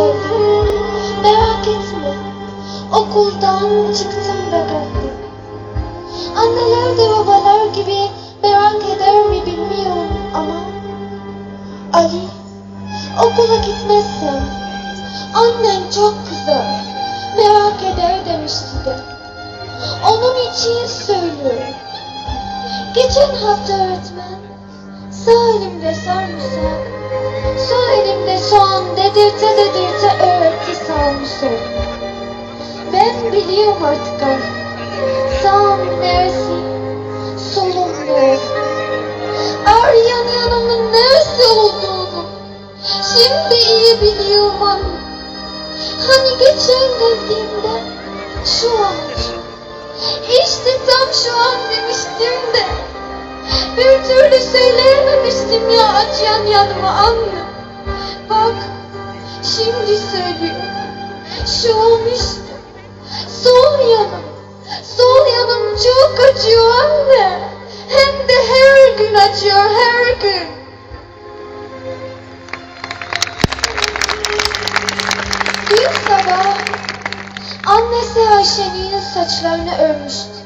geldim. Merak etme. Okuldan çıktım geldim. Anneler de babalar gibi merak eder mi bilmiyorum ama Ali okula gitmezsem annem çok kızar. Merak eder demişti de. Onun için söylüyorum. Geçen hafta öğretmen sağ elimde sarımsak, sol elimde soğan dedirte dedirte öğretti solunu. Ben biliyorum artık anne. Sağım neresi, solum neresi. Arayan yanımın neresi olduğunu şimdi iyi biliyorum anne. Hani geçen geldiğimde şu an işte tam şu an yanıma anne. Bak şimdi söylüyorum. Şu an işte sol yanım. Sol yanım çok acıyor anne. Hem de her gün acıyor her gün. Bir sabah annesi Ayşe'nin saçlarını örmüştü.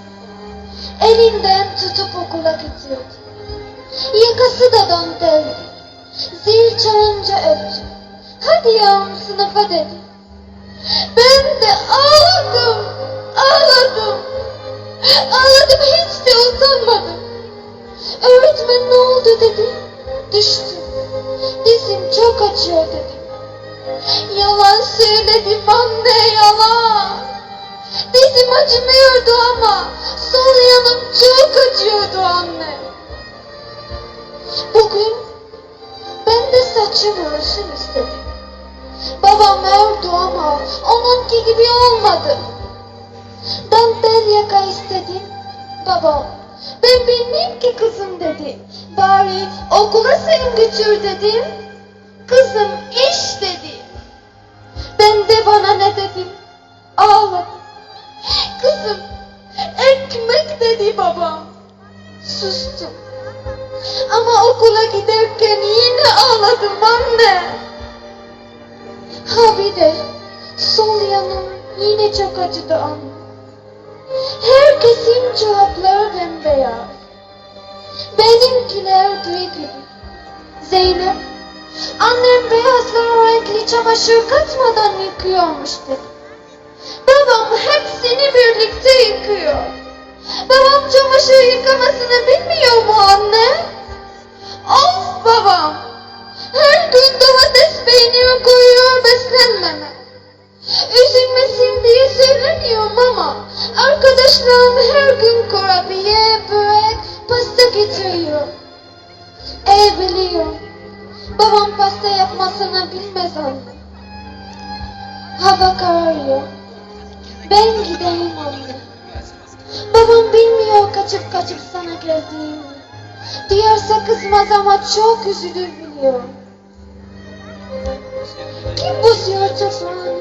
Elinden tutup okula gidiyordu. Yakası da danteldi. Zil çalınca öptü. Hadi yavrum sınıfa dedi. Ben de ağladım. Ağladım. Ağladım hiç de utanmadım. Öğretmen ne oldu dedi. Düştüm. Dizim çok acıyor dedim. Yalan söyledim anne yalan. Dizim acımıyordu ama sol yanım çok acıyordu anne. Bugün ben de saçım örsün istedim. Babam ördü ama onunki gibi olmadı. Dantel yaka istedim. Babam ben bilmem ki kızım dedi. Bari okula sen götür dedim. Kızım iş dedi. Ben de bana ne dedim? Ağladım. Kızım ekmek dedi babam. Sustum. Ama okula giderken yine ağladım anne. Ha bir de sol yanım yine çok acıdı anne. Herkesin çorapları bembeyaz. Benimkiler gri gibi. Zeynep, annem beyazlar renkli çamaşır katmadan yıkıyormuş dedi. Babam hepsini birlikte yıkıyor. Babam çamaşır yıkamasını bilmiyor mu anne? Beslenmeme. Üzülmesin diye söylemiyorum ama arkadaşlarım her gün kurabiye, börek, pasta getiriyor. E biliyorum. Babam pasta yapmasını bilmez anne. Hava kararıyor. Ben gideyim anne. Babam bilmiyor kaçıp kaçıp sana geldiğimi. Duyarsa kızmaz ama çok üzülür biliyorum. Kim bozuyor toprağını?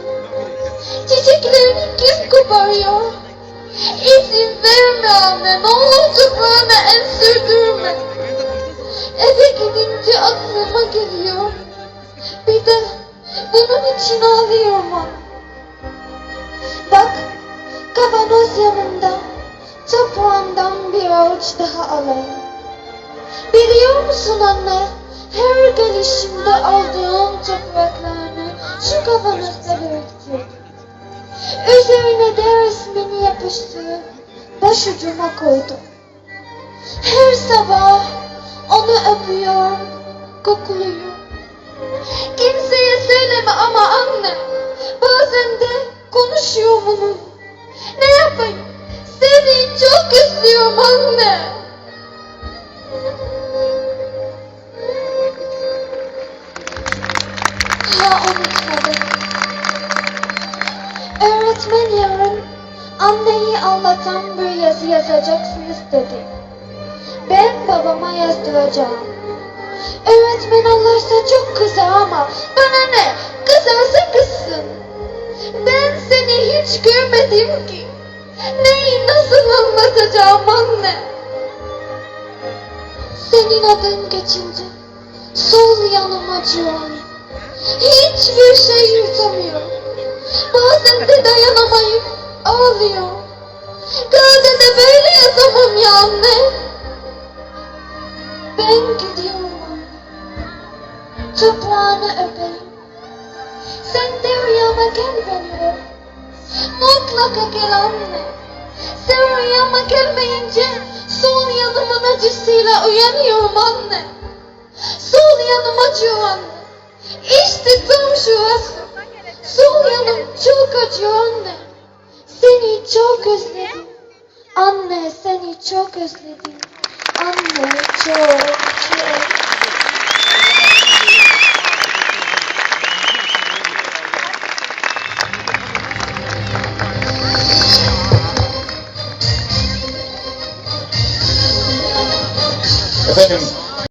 Çiçeklerini kim koparıyor? İzin verme anne, ne olur toprağını el sürdürme. Eve gidince aklıma geliyor. Bir de bunun için ağlıyorum anne. Bak, kavanoz yanımda. Toprağından bir avuç daha alayım. Biliyor musun anne? Her gelişimde aldığım topraklarını şu kavanozda biriktiriyorum. Üzerine de resmini yapıştırıp başucuma koydum. Her sabah onu öpüyorum, kokluyorum. Kimseye söyleme ama anne. Bazen de konuşuyor bunu. Ne yapayım? Seni çok özlüyorum anne. Ha unutmadım. Öğretmen yarın anneyi anlatan bir yazı yazacaksınız dedi. Ben babama yazdıracağım. Öğretmen anlarsa çok kızar ama bana ne? Kızarsa kızsın. Ben seni hiç görmedim ki. Neyi nasıl anlatacağım anne? Senin adın geçince sol yanım acıyor. Hiçbir şey yutamıyor. Bazen de dayanamayıp ağlıyor. Kağıda da böyle yazamam ya anne. Ben gidiyorum. Toprağını öpeyim. Sen de rüyama gel beni öp. Mutlaka gel anne. Sen rüyama gelmeyince sol yanımın acısıyla uyanıyorum anne. Sol yanım acıyor anne. İşte tam şu an. Sol yanım çok acıyor anne. Seni çok özledim. Anne seni çok özledim. Anne çok çok. Efendim